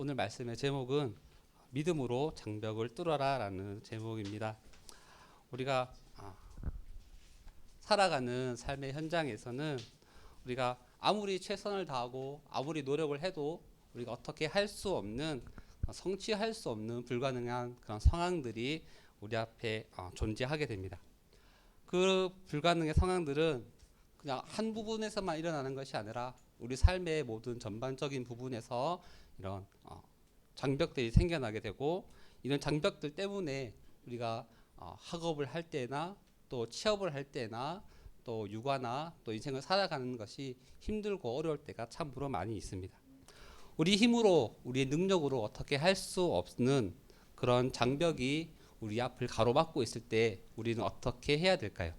오늘 말씀의 제목은 믿음으로 장벽을 뚫어라라는 제목입니다. 우리가 아, 살아가는 삶의 현장에서는 우리가 아무리 최선을 다하고 아무리 노력을 해도 우리가 어떻게 할 수 없는 어, 성취할 수 없는 불가능한 그런 상황들이 우리 앞에 어, 존재하게 됩니다. 그 불가능의 상황들은 그냥 한 부분에서만 일어나는 것이 아니라 우리 삶의 모든 전반적인 부분에서 이런 어, 장벽들이 생겨나게 되고 이런 장벽들 때문에 우리가 어, 학업을 할 때나 또 취업을 할 때나 또 육아나 또 인생을 살아가는 것이 힘들고 어려울 때가 참으로 많이 있습니다. 우리 힘으로 우리의 능력으로 어떻게 할 수 없는 그런 장벽이 우리 앞을 가로막고 있을 때 우리는 어떻게 해야 될까요?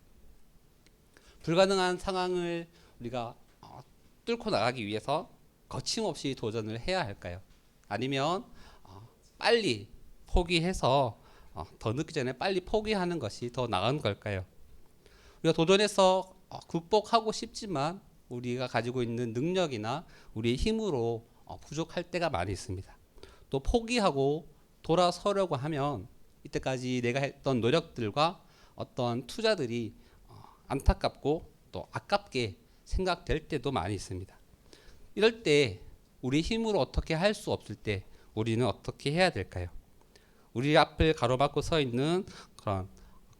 불가능한 상황을 우리가 어, 뚫고 나가기 위해서 거침없이 도전을 해야 할까요? 아니면 어, 빨리 포기해서 어, 더 늦기 전에 빨리 포기하는 것이 더 나은 걸까요? 우리가 도전해서 어, 극복하고 싶지만 우리가 가지고 있는 능력이나 우리의 힘으로 어, 부족할 때가 많이 있습니다. 또 포기하고 돌아서려고 하면 이때까지 내가 했던 노력들과 어떤 투자들이 어, 안타깝고 또 아깝게 생각될 때도 많이 있습니다. 이럴 때 우리 힘으로 어떻게 할 수 없을 때 우리는 어떻게 해야 될까요? 우리 앞을 가로막고 서 있는 그런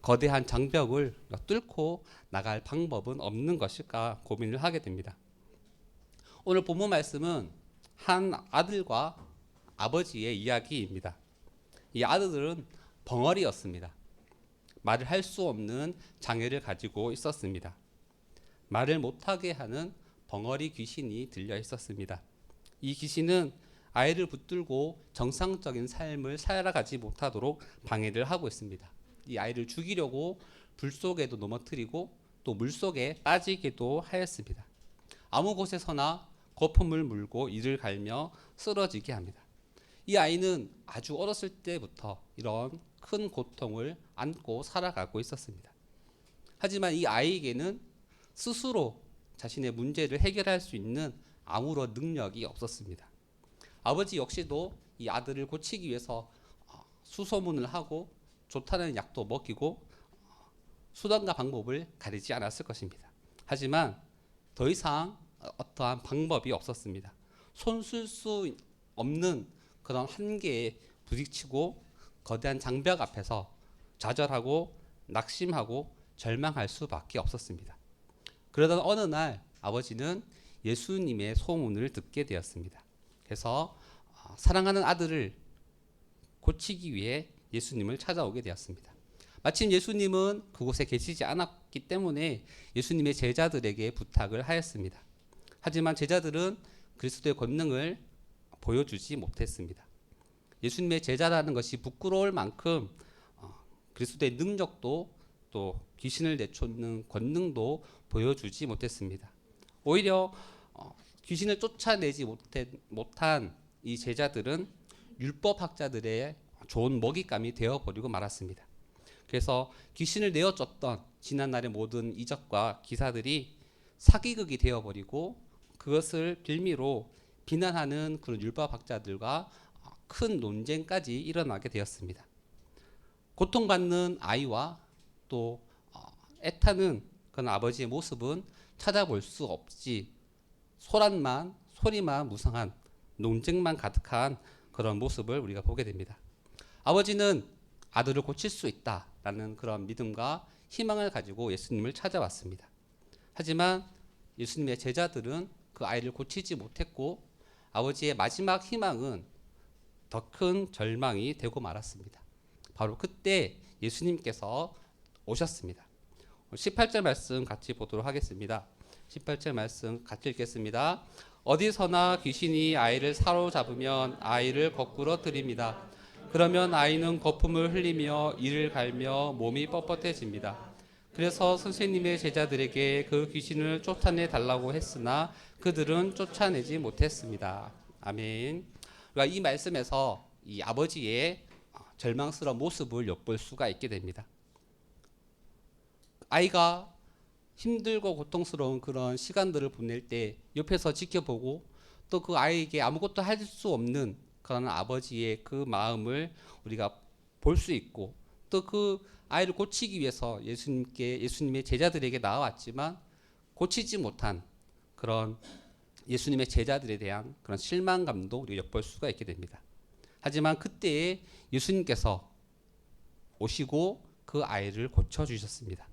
거대한 장벽을 뚫고 나갈 방법은 없는 것일까 고민을 하게 됩니다. 오늘 본문 말씀은 한 아들과 아버지의 이야기입니다. 이 아들들은 벙어리였습니다. 말을 할 수 없는 장애를 가지고 있었습니다. 말을 못하게 하는 벙어리 귀신이 들려 있었습니다. 이 귀신은 아이를 붙들고 정상적인 삶을 살아가지 못하도록 방해를 하고 있습니다. 이 아이를 죽이려고 불 속에도 넘어뜨리고 또 물 속에 빠지기도 하였습니다. 아무 곳에서나 거품을 물고 이를 갈며 쓰러지게 합니다. 이 아이는 아주 어렸을 때부터 이런 큰 고통을 안고 살아가고 있었습니다. 하지만 이 아이에게는 스스로 자신의 문제를 해결할 수 있는 아무런 능력이 없었습니다. 아버지 역시도 이 아들을 고치기 위해서 어, 수소문을 하고 좋다는 약도 먹이고 어, 수단과 방법을 가리지 않았을 것입니다. 하지만 더 이상 어떠한 방법이 없었습니다. 손쓸 수 없는 그런 한계에 부딪히고 거대한 장벽 앞에서 좌절하고 낙심하고 절망할 수밖에 없었습니다. 그러던 어느 날 아버지는 예수님의 소문을 듣게 되었습니다. 그래서 어, 사랑하는 아들을 고치기 위해 예수님을 찾아오게 되었습니다. 마침 예수님은 그곳에 계시지 않았기 때문에 예수님의 제자들에게 부탁을 하였습니다. 하지만 제자들은 그리스도의 권능을 보여주지 못했습니다. 예수님의 제자라는 것이 부끄러울 만큼 어, 그리스도의 능력도 또 귀신을 내쫓는 권능도 보여주지 못했습니다. 오히려 어, 귀신을 쫓아내지 못한 이 제자들은 율법학자들의 좋은 먹잇감이 되어버리고 말았습니다. 그래서 귀신을 내어쫓던 지난날의 모든 이적과 기사들이 사기극이 되어버리고 그것을 빌미로 비난하는 그런 율법학자들과 큰 논쟁까지 일어나게 되었습니다. 고통받는 아이와 또 어, 애타는 그런 아버지의 모습은 찾아볼 수 없지 소란만 소리만 무성한 논쟁만 가득한 그런 모습을 우리가 보게 됩니다. 아버지는 아들을 고칠 수 있다라는 그런 믿음과 희망을 가지고 예수님을 찾아왔습니다. 하지만 예수님의 제자들은 그 아이를 고치지 못했고 아버지의 마지막 희망은 더 큰 절망이 되고 말았습니다. 바로 그때 예수님께서 오셨습니다. 18절 말씀 같이 보도록 하겠습니다. 18절 말씀 같이 읽겠습니다. 어디서나 귀신이 아이를 사로잡으면 아이를 거꾸로 들입니다. 그러면 아이는 거품을 흘리며 이를 갈며 몸이 뻣뻣해집니다. 그래서 선생님의 제자들에게 그 귀신을 쫓아내 달라고 했으나 그들은 쫓아내지 못했습니다. 아멘. 그러니까 이 말씀에서 이 아버지의 절망스러운 모습을 엿볼 수가 있게 됩니다. 아이가 힘들고 고통스러운 그런 시간들을 보낼 때 옆에서 지켜보고 또 그 아이에게 아무것도 할 수 없는 그런 아버지의 그 마음을 우리가 볼 수 있고 또 그 아이를 고치기 위해서 예수님께 예수님의 제자들에게 나왔지만 고치지 못한 그런 예수님의 제자들에 대한 그런 실망감도 우리가 엿볼 수가 있게 됩니다. 하지만 그때에 예수님께서 오시고 그 아이를 고쳐 주셨습니다.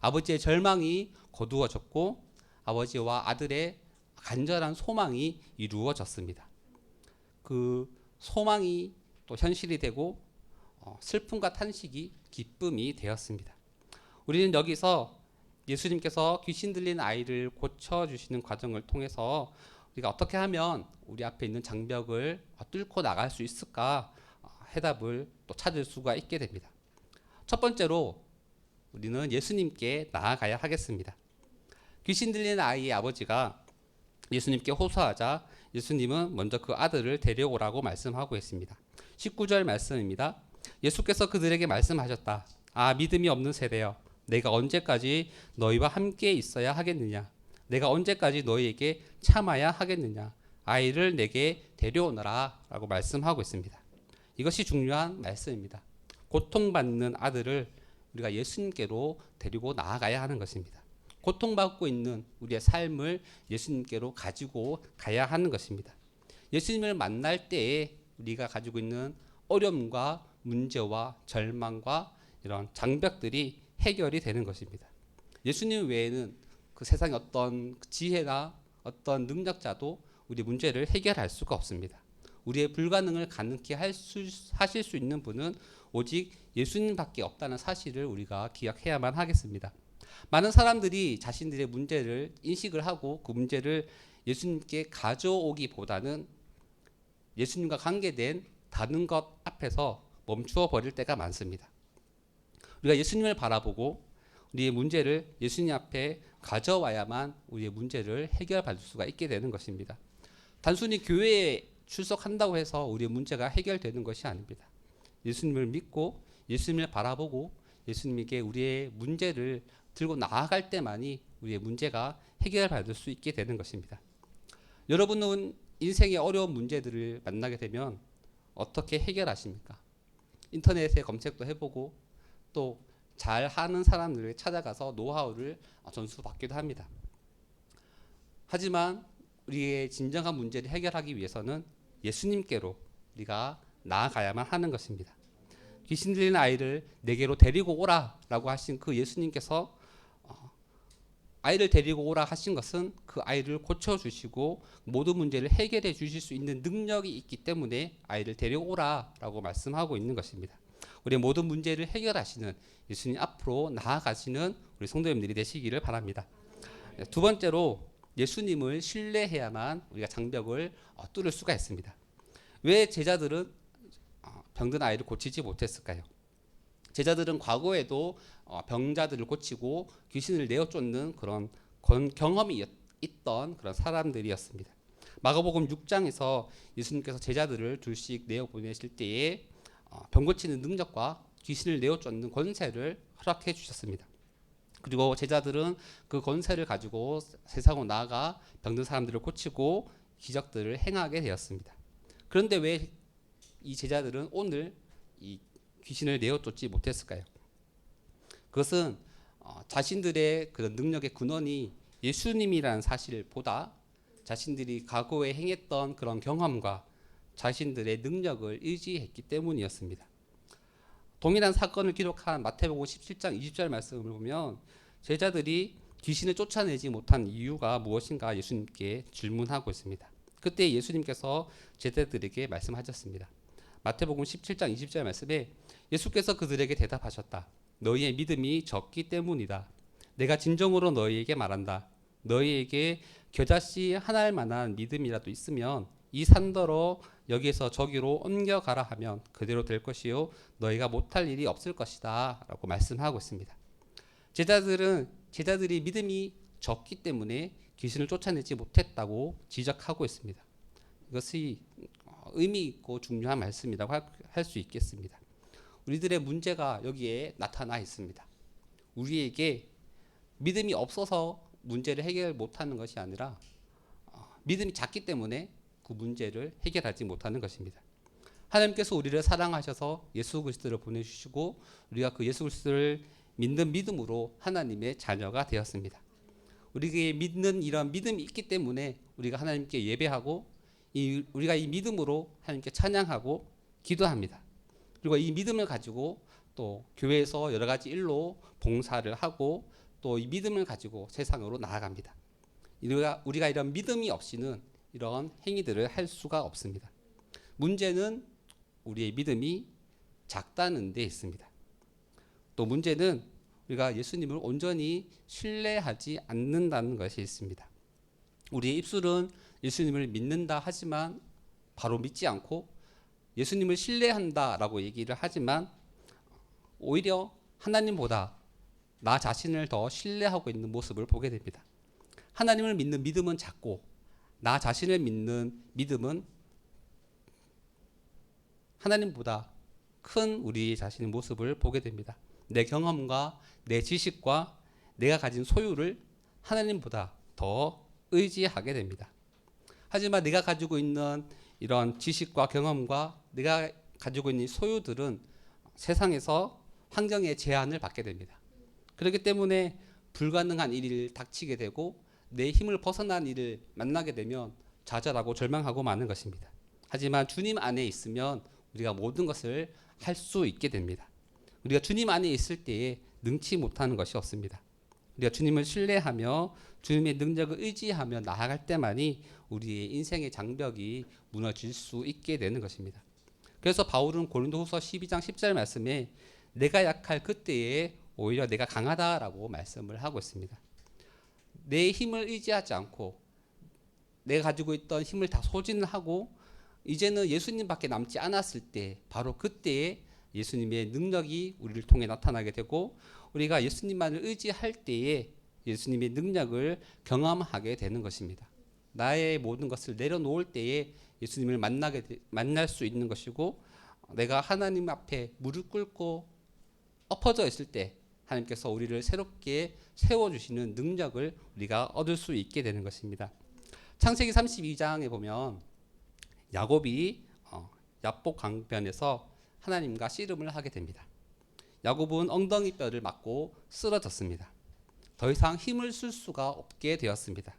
아버지의 절망이 거두어졌고 아버지와 아들의 간절한 소망이 이루어졌습니다. 그 소망이 또 현실이 되고 어, 슬픔과 탄식이 기쁨이 되었습니다. 우리는 여기서 예수님께서 귀신 들린 아이를 고쳐 주시는 과정을 통해서 우리가 어떻게 하면 우리 앞에 있는 장벽을 뚫고 나갈 수 있을까 어, 해답을 또 찾을 수가 있게 됩니다. 첫 번째로 우리는 예수님께 나아가야 하겠습니다. 귀신 들린 아이의 아버지가 예수님께 호소하자 예수님은 먼저 그 아들을 데려오라고 말씀하고 있습니다. 19절 말씀입니다. 예수께서 그들에게 말씀하셨다. 아 믿음이 없는 세대여 내가 언제까지 너희와 함께 있어야 하겠느냐 내가 언제까지 너희에게 참아야 하겠느냐 아이를 내게 데려오너라 라고 말씀하고 있습니다. 이것이 중요한 말씀입니다. 고통받는 아들을 우리가 예수님께로 데리고 나아가야 하는 것입니다. 고통받고 있는 우리의 삶을 예수님께로 가지고 가야 하는 것입니다. 예수님을 만날 때에 우리가 가지고 있는 어려움과 문제와 절망과 이런 장벽들이 해결이 되는 것입니다. 예수님 외에는 그 세상에 어떤 지혜나 어떤 능력자도 우리 문제를 해결할 수가 없습니다. 우리의 불가능을 가능케 할 수, 하실 수 있는 분은 오직 예수님밖에 없다는 사실을 우리가 기억해야만 하겠습니다. 많은 사람들이 자신들의 문제를 인식을 하고 그 문제를 예수님께 가져오기보다는 예수님과 관계된 다른 것 앞에서 멈추어 버릴 때가 많습니다. 우리가 예수님을 바라보고 우리의 문제를 예수님 앞에 가져와야만 우리의 문제를 해결받을 수가 있게 되는 것입니다. 단순히 교회에 출석한다고 해서 우리의 문제가 해결되는 것이 아닙니다. 예수님을 믿고 예수님을 바라보고 예수님에게 우리의 문제를 들고 나아갈 때만이 우리의 문제가 해결받을 수 있게 되는 것입니다. 여러분은 인생의 어려운 문제들을 만나게 되면 어떻게 해결하십니까? 인터넷에 검색도 해보고 또 잘하는 사람들을 찾아가서 노하우를 전수받기도 합니다. 하지만 우리의 진정한 문제를 해결하기 위해서는 예수님께로 우리가 나아가야만 하는 것입니다. 귀신 들린 아이를 내게로 데리고 오라라고 하신 그 예수님께서 어, 아이를 데리고 오라 하신 것은 그 아이를 고쳐 주시고 모든 문제를 해결해 주실 수 있는 능력이 있기 때문에 아이를 데리고 오라라고 말씀하고 있는 것입니다. 우리 모든 문제를 해결하시는 예수님 앞으로 나아가시는 우리 성도님들이 되시기를 바랍니다. 네, 두 번째로 예수님을 신뢰해야만 우리가 장벽을 어, 뚫을 수가 있습니다. 왜 제자들은 어, 병든 아이를 고치지 못했을까요? 제자들은 과거에도 어, 병자들을 고치고 귀신을 내어 쫓는 그런 경험이 있던 그런 사람들이었습니다. 마가복음 6장에서 예수님께서 제자들을 둘씩 내어 보내실 때에 병 고치는 능력과 귀신을 내어 쫓는 권세를 허락해 주셨습니다. 그리고 제자들은 그 권세를 가지고 세상으로 나아가 병든 사람들을 고치고 기적들을 행하게 되었습니다. 그런데 왜 이 제자들은 오늘 이 귀신을 내어 쫓지 못했을까요? 그것은 어, 자신들의 그런 능력의 근원이 예수님이라는 사실보다 자신들이 과거에 행했던 그런 경험과 자신들의 능력을 의지했기 때문이었습니다. 동일한 사건을 기록한 마태복음 17장 20절 말씀을 보면 제자들이 귀신을 쫓아내지 못한 이유가 무엇인가 예수님께 질문하고 있습니다. 그때 예수님께서 제자들에게 말씀하셨습니다. 마태복음 17장 20절 말씀에 예수께서 그들에게 대답하셨다. 너희의 믿음이 적기 때문이다. 내가 진정으로 너희에게 말한다. 너희에게 겨자씨 하나일 만한 믿음이라도 있으면 이 산더러 여기에서 저기로 옮겨가라 하면 그대로 될 것이요 너희가 못할 일이 없을 것이다라고 말씀하고 있습니다. 제자들은 제자들이 믿음이 적기 때문에 귀신을 쫓아내지 못했다고 지적하고 있습니다. 이것이 의미 있고 중요한 말씀이라고 할 수 있겠습니다. 우리들의 문제가 여기에 나타나 있습니다. 우리에게 믿음이 없어서 문제를 해결 못하는 것이 아니라 어, 믿음이 작기 때문에 그 문제를 해결하지 못하는 것입니다. 하나님께서 우리를 사랑하셔서 예수 그리스도를 보내주시고 우리가 그 예수 그리스도를 믿는 믿음으로 하나님의 자녀가 되었습니다. 우리에게 믿는 이런 믿음이 있기 때문에 우리가 하나님께 예배하고 이 우리가 이 믿음으로 하나님께 찬양하고 기도합니다. 그리고 이 믿음을 가지고 또 교회에서 여러 가지 일로 봉사를 하고 또 이 믿음을 가지고 세상으로 나아갑니다. 우리가 우리가 이런 믿음이 없이는 이런 행위들을 할 수가 없습니다. 문제는 우리의 믿음이 작다는 데 있습니다. 또 문제는 우리가 예수님을 온전히 신뢰하지 않는다는 것이 있습니다. 우리의 입술은 예수님을 믿는다 하지만 바로 믿지 않고 예수님을 신뢰한다라고 얘기를 하지만 오히려 하나님보다 나 자신을 더 신뢰하고 있는 모습을 보게 됩니다. 하나님을 믿는 믿음은 작고 나 자신을 믿는 믿음은 하나님보다 큰 우리 자신의 모습을 보게 됩니다. 내 경험과 내 지식과 내가 가진 소유를 하나님보다 더 의지하게 됩니다. 하지만 내가 가지고 있는 이런 지식과 경험과 내가 가지고 있는 소유들은 세상에서 환경의 제한을 받게 됩니다. 그렇기 때문에 불가능한 일이 닥치게 되고 내 힘을 벗어난 일을 만나게 되면 좌절하고 절망하고 마는 것입니다. 하지만 주님 안에 있으면 우리가 모든 것을 할 수 있게 됩니다. 우리가 주님 안에 있을 때에 능치 못하는 것이 없습니다. 우리가 주님을 신뢰하며 주님의 능력을 의지하며 나아갈 때만이 우리의 인생의 장벽이 무너질 수 있게 되는 것입니다. 그래서 바울은 고린도후서 12장 10절 말씀에 내가 약할 그때에 오히려 내가 강하다라고 말씀을 하고 있습니다. 내 힘을 의지하지 않고 내가 가지고 있던 힘을 다 소진하고 이제는 예수님밖에 남지 않았을 때 바로 그때에 예수님의 능력이 우리를 통해 나타나게 되고 우리가 예수님만을 의지할 때에 예수님의 능력을 경험하게 되는 것입니다. 나의 모든 것을 내려놓을 때에 예수님을 만나게 만날 수 있는 것이고 내가 하나님 앞에 무릎 꿇고 엎어져 있을 때 하나님께서 우리를 새롭게 세워 주시는 능력을 우리가 얻을 수 있게 되는 것입니다. 창세기 32장에 보면 야곱이 어, 야복 강변에서 하나님과 씨름을 하게 됩니다. 야곱은 엉덩이 뼈를 맞고 쓰러졌습니다. 더 이상 힘을 쓸 수가 없게 되었습니다.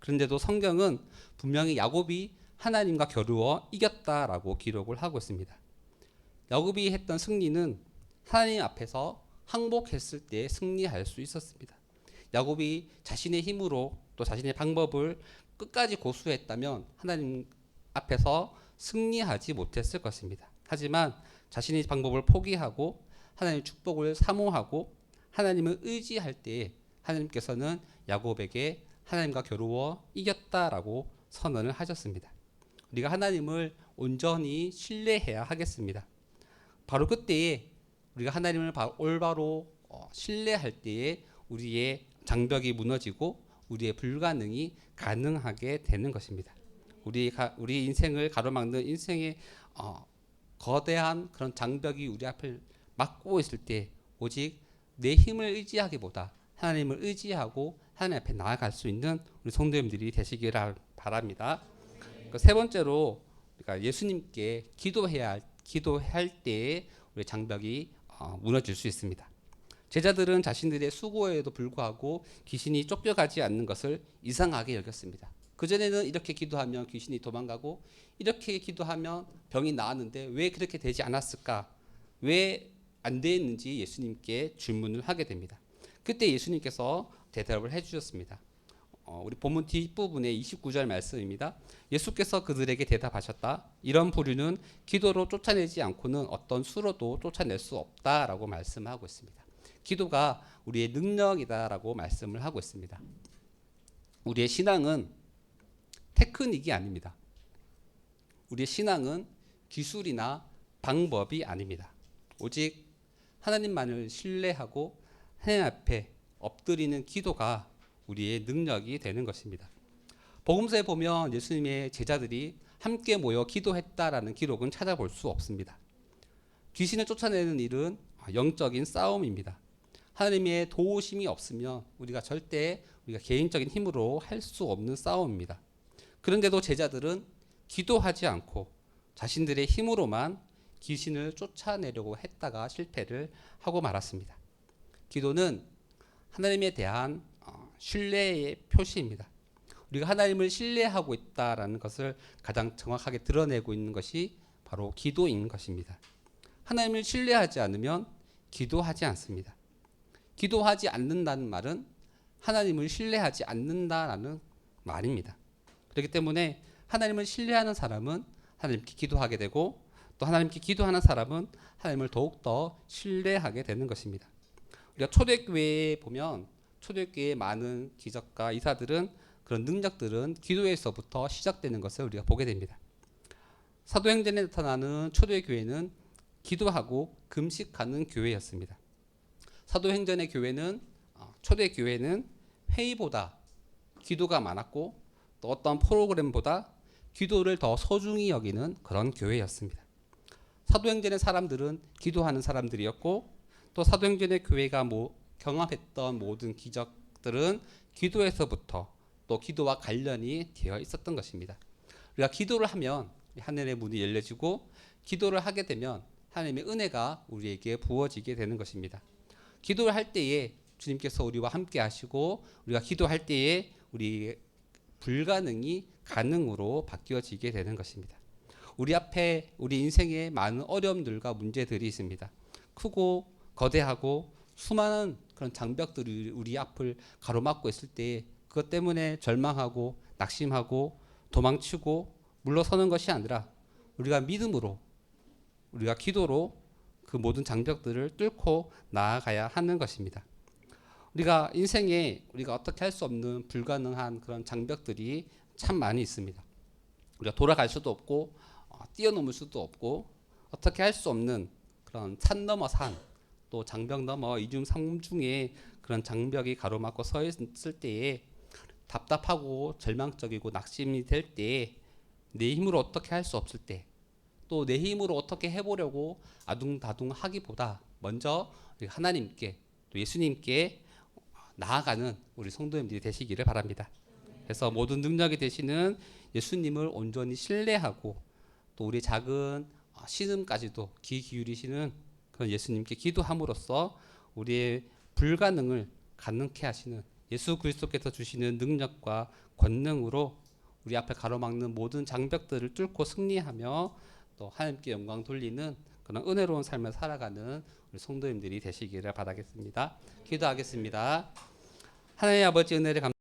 그런데도 성경은 분명히 야곱이 하나님과 겨루어 이겼다라고 기록을 하고 있습니다. 야곱이 했던 승리는 하나님 앞에서 항복했을 때 승리할 수 있었습니다. 야곱이 자신의 힘으로 또 자신의 방법을 끝까지 고수했다면 하나님 앞에서 승리하지 못했을 것입니다. 하지만 자신의 방법을 포기하고 하나님의 축복을 사모하고 하나님을 의지할 때 하나님께서는 야곱에게 하나님과 겨루어 이겼다라고 선언을 하셨습니다. 우리가 하나님을 온전히 신뢰해야 하겠습니다. 바로 그때에 우리가 하나님을 올바로 어, 신뢰할 때에 우리의 장벽이 무너지고 우리의 불가능이 가능하게 되는 것입니다. 우리 우리 인생을 가로막는 인생의 어, 거대한 그런 장벽이 우리 앞을 막고 있을 때 오직 내 힘을 의지하기보다 하나님을 의지하고 하나님 앞에 나아갈 수 있는 우리 성도님들이 되시기를 바랍니다. 그세 번째로 그러니까 예수님께 기도해야 기도할 때 우리 장벽이 어, 무너질 수 있습니다. 제자들은 자신들의 수고에도 불구하고 귀신이 쫓겨가지 않는 것을 이상하게 여겼습니다. 그전에는 이렇게 기도하면 귀신이 도망가고 이렇게 기도하면 병이 나았는데 왜 그렇게 되지 않았을까? 왜안 됐는지 예수님께 질문을 하게 됩니다. 그때 예수님께서 대답을 해 주셨습니다. 어, 우리 본문 뒷부분의 29절 말씀입니다. 예수께서 그들에게 대답하셨다. 이런 부류는 기도로 쫓아내지 않고는 어떤 수로도 쫓아낼 수 없다라고 말씀하고 있습니다. 기도가 우리의 능력이다라고 말씀을 하고 있습니다. 우리의 신앙은 테크닉이 아닙니다. 우리의 신앙은 기술이나 방법이 아닙니다. 오직 하나님만을 신뢰하고 하나님 앞에 엎드리는 기도가 우리의 능력이 되는 것입니다. 복음서에 보면 예수님의 제자들이 함께 모여 기도했다라는 기록은 찾아볼 수 없습니다. 귀신을 쫓아내는 일은 영적인 싸움입니다. 하나님의 도우심이 없으면 우리가 절대 우리가 개인적인 힘으로 할 수 없는 싸움입니다. 그런데도 제자들은 기도하지 않고 자신들의 힘으로만 귀신을 쫓아내려고 했다가 실패를 하고 말았습니다. 기도는 하나님에 대한 어, 신뢰의 표시입니다. 우리가 하나님을 신뢰하고 있다라는 것을 가장 정확하게 드러내고 있는 것이 바로 기도인 것입니다. 하나님을 신뢰하지 않으면 기도하지 않습니다. 기도하지 않는다는 말은 하나님을 신뢰하지 않는다라는 말입니다. 그렇기 때문에 하나님을 신뢰하는 사람은 하나님께 기도하게 되고 또 하나님께 기도하는 사람은 하나님을 더욱더 신뢰하게 되는 것입니다. 우리가 초대교회에 보면 초대교회의 많은 기적과 이사들은 그런 능력들은 기도에서부터 시작되는 것을 우리가 보게 됩니다. 사도행전에 나타나는 초대교회는 기도하고 금식하는 교회였습니다. 사도행전의 교회는 어, 초대교회는 회의보다 기도가 많았고 또 어떤 프로그램보다 기도를 더 소중히 여기는 그런 교회였습니다. 사도행전의 사람들은 기도하는 사람들이었고 또 사도행전의 교회가 뭐 경험했던 모든 기적들은 기도에서부터 또 기도와 관련이 되어 있었던 것입니다. 우리가 기도를 하면 하늘의 문이 열려지고 기도를 하게 되면 하나님의 은혜가 우리에게 부어지게 되는 것입니다. 기도를 할 때에 주님께서 우리와 함께 하시고 우리가 기도할 때에 우리 불가능이 가능으로 바뀌어지게 되는 것입니다. 우리 앞에 우리 인생에 많은 어려움들과 문제들이 있습니다. 크고 거대하고 수많은 그런 장벽들이 우리 앞을 가로막고 있을 때 그것 때문에 절망하고 낙심하고 도망치고 물러서는 것이 아니라 우리가 믿음으로 우리가 기도로 그 모든 장벽들을 뚫고 나아가야 하는 것입니다. 우리가 인생에 우리가 어떻게 할 수 없는 불가능한 그런 장벽들이 참 많이 있습니다. 우리가 돌아갈 수도 없고 어, 뛰어넘을 수도 없고 어떻게 할 수 없는 그런 산 넘어 산 또 장벽 넘어 이중 삼중에 그런 장벽이 가로막고 서 있을 때에 답답하고 절망적이고 낙심이 될 때에 내 힘으로 어떻게 할 수 없을 때 또 내 힘으로 어떻게 해보려고 아둥다둥 하기보다 먼저 우리 하나님께 또 예수님께 나아가는 우리 성도님들이 되시기를 바랍니다. 그래서 모든 능력이 되시는 예수님을 온전히 신뢰하고 또 우리 작은 어, 신음까지도 귀 기울이시는 그런 예수님께 기도함으로써 우리의 불가능을 가능케 하시는 예수 그리스도께서 주시는 능력과 권능으로 우리 앞에 가로막는 모든 장벽들을 뚫고 승리하며 또 하나님께 영광 돌리는 그런 은혜로운 삶을 살아가는 우리 성도님들이 되시기를 바라겠습니다. 기도하겠습니다. 하나님 아버지 은혜를 감